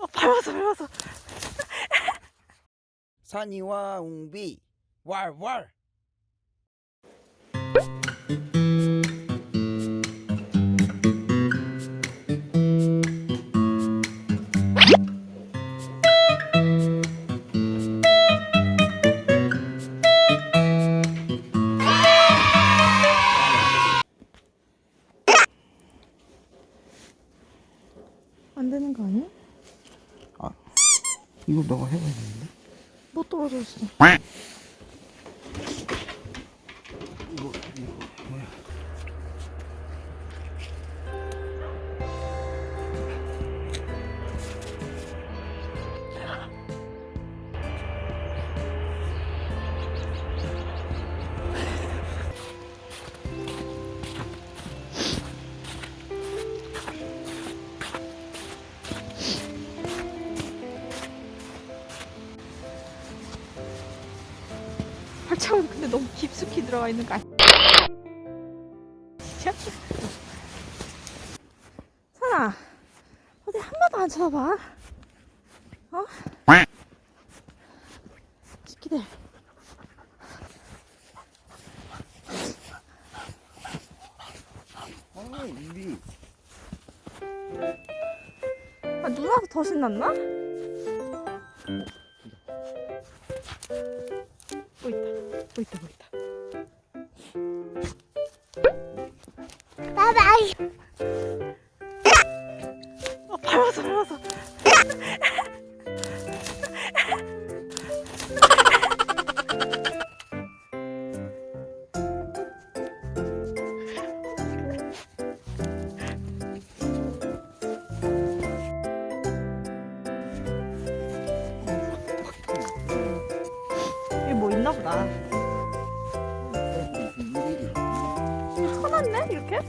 어, 밟았어, 밟았어. 산이와 웅비 왈왈 안 되는 거 아니야? 이거 너가 해봐야 되는데 못 떨어졌어. 발차기 근데 너무 깊숙이 들어가 있는 거 아니야? 선아, 어디 한 번도 안 쳐다봐. 어? 웅비 아, 누나가 더 신났나? 있다, 뭐 있다. 바이바이. 어, 밟았어, 밟았어. 뭐 있나 보다. 웅비 쳐놨네, 이렇게?